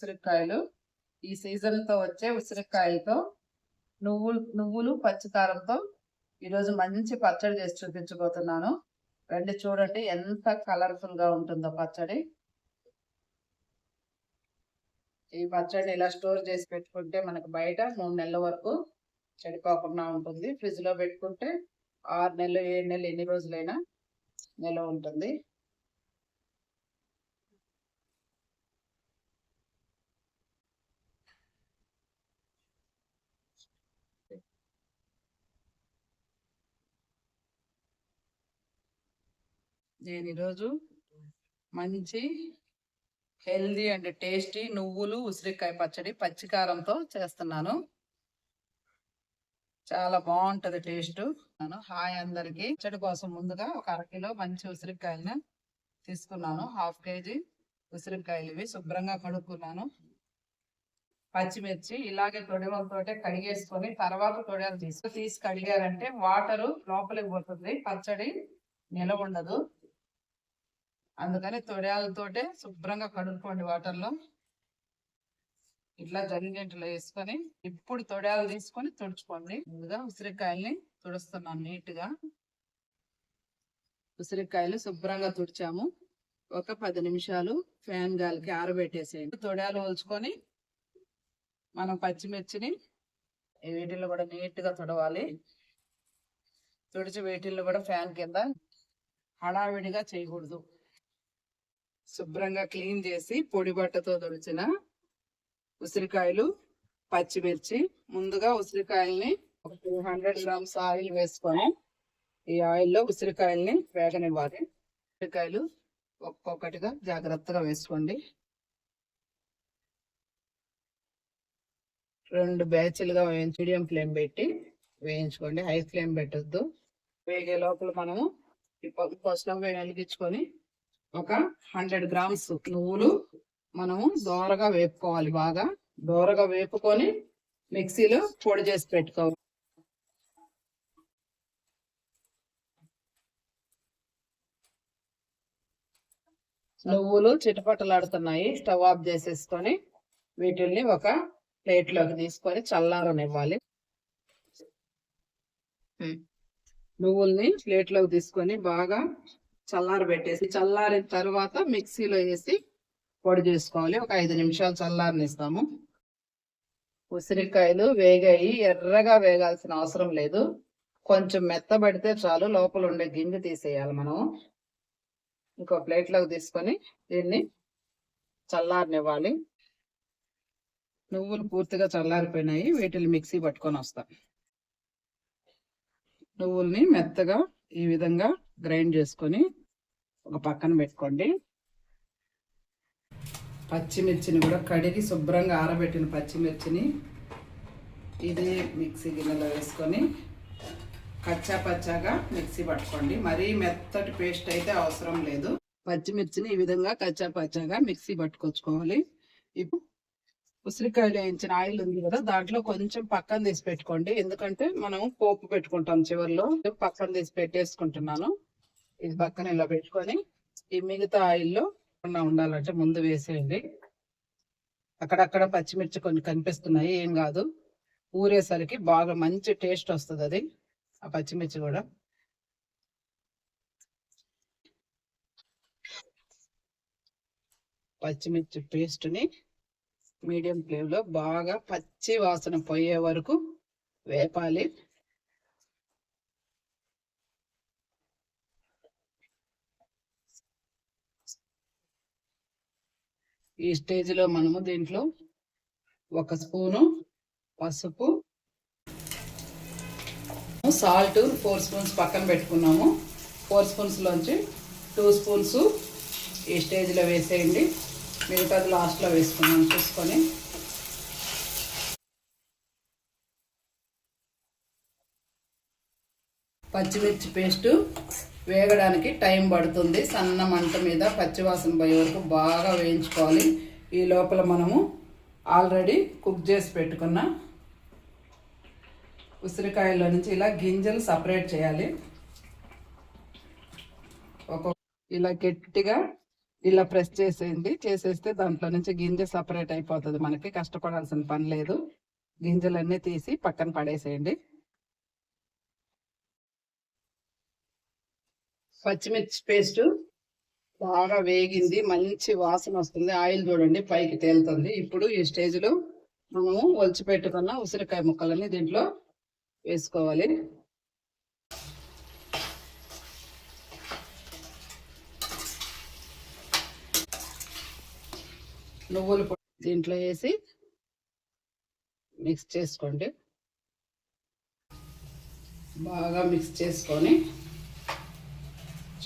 ఉసిరికాయలు. ఈ సీజన్తో వచ్చే ఉసిరికాయలతో నువ్వులు నువ్వులు పచ్చికారంతో ఈరోజు మంచి పచ్చడి చేసి చూపించబోతున్నాను. రండి చూడండి ఎంత కలర్ఫుల్గా ఉంటుందో పచ్చడి. ఈ పచ్చడిని ఇలా స్టోర్ చేసి పెట్టుకుంటే మనకు బయట మూడు నెలల వరకు చెడిపోకుండా ఉంటుంది. ఫ్రిడ్జ్లో పెట్టుకుంటే ఆరు నెలలు ఏడు నెలలు ఎన్ని రోజులైనా నిల్వ ఉంటుంది. నేను ఈరోజు మంచి హెల్దీ అండ్ టేస్టీ నువ్వులు ఉసిరికాయ పచ్చడి పచ్చికారంతో చేస్తున్నాను. చాలా బాగుంటది టేస్ట్. నేను హాయ్ అందరికి. పచ్చడి కోసం ముందుగా ఒక అరకిలో మంచి ఉసిరికాయలను తీసుకున్నాను. హాఫ్ కేజీ ఉసిరికాయలు ఇవి శుభ్రంగా కడుక్కున్నాను. పచ్చిమిర్చి ఇలాగే తొడిమలతోటే కడిగేసుకొని తర్వాత తొడియాలు తీసుకు తీసి కడిగారంటే వాటరు లోపలికి పోతుంది. పచ్చడి నిలవ ఉండదు. అందుకని తొడియాలతోటే శుభ్రంగా కడుక్కోండి వాటర్లో. ఇట్లా జరిగేంట్లో వేసుకొని ఇప్పుడు తొడియాలు తీసుకొని తుడుచుకోండి. ముందుగా ఉసిరికాయల్ని తుడుస్తున్నాను నీట్గా. ఉసిరికాయలు శుభ్రంగా తుడిచాము. ఒక పది నిమిషాలు ఫ్యాన్ గాలికి ఆరబెట్టేసేయండి. తొడియాలు ఒలుచుకొని మనం పచ్చిమిర్చిని వీటిల్లో కూడా నీట్గా తుడవాలి. తుడిచి వీటిల్లో కూడా ఫ్యాన్ కింద హడావిడిగా చేయకూడదు. శుభ్రంగా క్లీన్ చేసి పొడి బట్టతో దొరిచిన ఉసిరికాయలు పచ్చిమిర్చి ముందుగా ఉసిరికాయల్ని ఒక టూ హండ్రెడ్ గ్రామ్స్ ఆయిల్ వేసుకొని ఈ ఆయిల్లో ఉసిరికాయల్ని వేగనివ్వాలి. ఉసిరికాయలు ఒక్కొక్కటిగా జాగ్రత్తగా వేసుకోండి. రెండు బ్యాచ్లుగా వేయించి మీడియం ఫ్లేమ్ పెట్టి వేయించుకోండి. హై ఫ్లేమ్ పెట్టద్దు. వేగే లోపల మనము స్టవ్ వెలిగించుకొని ఒక హండ్రెడ్ గ్రామ్స్ నువ్వులు మనము దోరగా వేపుకోవాలి బాగా. దోరగా వేపుకొని మిక్సీలో పొడి చేసి పెట్టుకోవాలి. నువ్వులు చిటపటలాడుతున్నాయి. స్టవ్ ఆఫ్ చేసేసుకొని వీటిల్ని ఒక ప్లేట్లోకి తీసుకొని చల్లారనివ్వాలి. నువ్వుల్ని ప్లేట్లోకి తీసుకొని బాగా చల్లారి పెట్టేసి చల్లారిన తర్వాత మిక్సీలో వేసి పొడి చేసుకోవాలి. ఒక ఐదు నిమిషాలు చల్లారనిస్తాము. ఉసిరికాయలు వేగాయి. ఎర్రగా వేగాల్సిన అవసరం లేదు. కొంచెం మెత్తబడితే చాలు. లోపల ఉండే గింజ తీసేయాలి మనం. ఇంకో ప్లేట్లోకి తీసుకొని దీన్ని చల్లారనివ్వాలి. నువ్వులు పూర్తిగా చల్లారిపోయినాయి. వీటిని మిక్సీ పట్టుకొని వస్తాం. నువ్వుల్ని మెత్తగా ఈ విధంగా గ్రైండ్ చేసుకొని ఒక పక్కన పెట్టుకోండి. పచ్చిమిర్చిని కూడా కడిగి శుభ్రంగా ఆరబెట్టిన పచ్చిమిర్చిని ఇది మిక్సీ గిన్నెలో వేసుకొని కచ్చా పచ్చాగా మిక్సీ పట్టుకోండి. మరీ మెత్తటి పేస్ట్ అయితే అవసరం లేదు. పచ్చిమిర్చిని ఈ విధంగా కచ్చా పచ్చాగా మిక్సీ పట్టుకొచ్చుకోవాలి. ఇప్పుడు ఉసిరికాయలు వేయించిన ఆయిల్ ఉంది కదా దాంట్లో కొంచెం పక్కన తీసి పెట్టుకోండి. ఎందుకంటే మనం పోపు పెట్టుకుంటాం చివరిలో. పక్కన తీసి పెట్టేసుకుంటున్నాను. ఇది పక్కన ఇలా పెట్టుకొని ఈ మిగతా ఆయిల్లో ఉండాలంటే ముందు వేసేయండి. అక్కడక్కడ పచ్చిమిర్చి కొన్ని కనిపిస్తున్నాయి ఏం కాదు. ఊరేసరికి బాగా మంచి టేస్ట్ వస్తుంది అది ఆ పచ్చిమిర్చి కూడా. పచ్చిమిర్చి పేస్ట్ని మీడియం ఫ్లేమ్లో బాగా పచ్చి వాసన పోయే వరకు వేపాలి. ఈ స్టేజ్లో మనము దీంట్లో ఒక స్పూను పసుపు సాల్ట్ ఫోర్ స్పూన్స్ పక్కన పెట్టుకున్నాము. ఫోర్ స్పూన్స్లోంచి టూ స్పూన్స్ ఈ స్టేజ్లో వేసేయండి. మిగతాది లాస్ట్లో వేసుకున్నాం చూసుకొని. పచ్చిమిర్చి పేస్టు వేగడానికి టైం పడుతుంది. సన్న మంట మీద పచ్చివాసన పోయే వరకు బాగా వేయించుకోవాలి. ఈ లోపల మనము ఆల్రెడీ కుక్ చేసి పెట్టుకున్న ఉసిరికాయలో నుంచి ఇలా గింజలు సపరేట్ చేయాలి. ఒక ఇలా గట్టిగా ఇలా ప్రెస్ చేసేయండి. చేసేస్తే దాంట్లో నుంచి గింజ సపరేట్ అయిపోతుంది మనకి. కష్టపడాల్సిన పని లేదు. గింజలన్నీ తీసి పక్కన పడేసేయండి. పచ్చిమిర్చి పేస్ట్ బాగా వేగింది మంచి వాసన వస్తుంది. ఆయిల్ చూడండి పైకి తేలుతుంది. ఇప్పుడు ఈ స్టేజ్లో మనము ఒలిచి పెట్టుకున్న ఉసిరికాయ ముక్కలని దీంట్లో వేసుకోవాలి. నువ్వులు పొడి దీంట్లో వేసి మిక్స్ చేసుకోండి. బాగా మిక్స్ చేసుకొని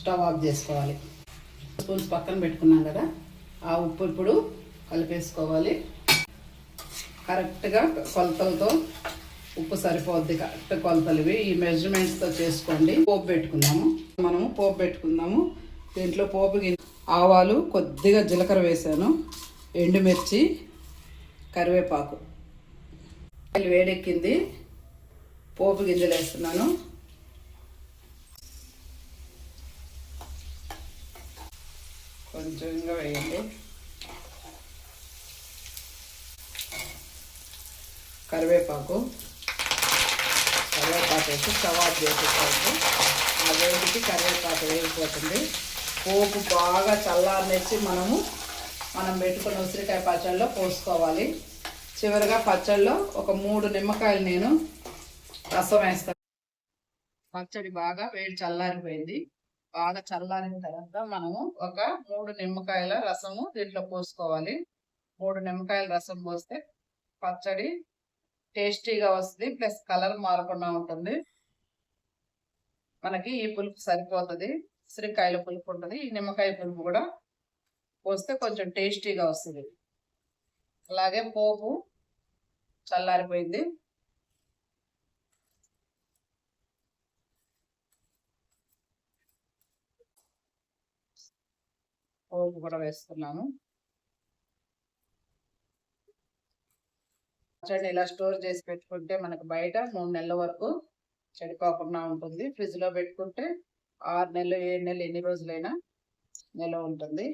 స్టవ్ ఆఫ్ చేసుకోవాలి. స్పూన్స్ పక్కన పెట్టుకున్నాం కదా ఆ ఉప్పు ఇప్పుడు కలిపేసుకోవాలి. కరెక్ట్గా కొలతలతో ఉప్పు సరిపోద్ది. కరెక్ట్ కొలతలు ఇవి ఈ మెజర్మెంట్స్తో చేసుకోండి. పోపు పెట్టుకుందాము. మనము పోపు పెట్టుకుందాము. దీంట్లో పోపు ఆవాలు కొద్దిగా జీలకర్ర వేసాను. ఎండుమిర్చి కరివేపాకు. వేడెక్కింది. పోపు గింజలు వేస్తున్నాను కొంచెంగా వేయండి. కరివేపాకు. కరివేపాకు వేసి స్టవ్ ఆఫ్ చేసేసుకోండి. ఆ వేడికి కరివేపాకు వేగిపోతుంది. పోపు బాగా చల్లారనేసి మనము మనం పెట్టుకున్న ఉసిరికాయ పచ్చళ్ళలో పోసుకోవాలి. చివరిగా పచ్చళ్ళలో ఒక మూడు నిమ్మకాయలు నేను రసం వేస్తాను. పచ్చడి బాగా వేడి చల్లారిపోయింది. బాగా చల్లారిన తర్వాత మనము ఒక మూడు నిమ్మకాయల రసము దీంట్లో పోసుకోవాలి. మూడు నిమ్మకాయల రసం పోస్తే పచ్చడి టేస్టీగా వస్తుంది. ప్లస్ కలర్ మారకుండా ఉంటుంది. మనకి ఈ పులుపు సరిపోతుంది. ఉసిరికాయల పులుపు ఉంటుంది. ఈ నిమ్మకాయ పులుపు కూడా పోస్తే కొంచెం టేస్టీగా వస్తుంది. అలాగే పోపు చల్లారిపోయింది. పోపు కూడా వేస్తున్నాను పచ్చడి ఇలా స్టోర్ చేసి పెట్టుకుంటే మనకు బయట మూడు నెలల వరకు చెడిపోకుండా ఉంటుంది. ఫ్రిడ్జ్లో పెట్టుకుంటే ఆరు నెలలు ఏడు నెలలు ఎన్ని రోజులైనా నిల్వ ఉంటుంది.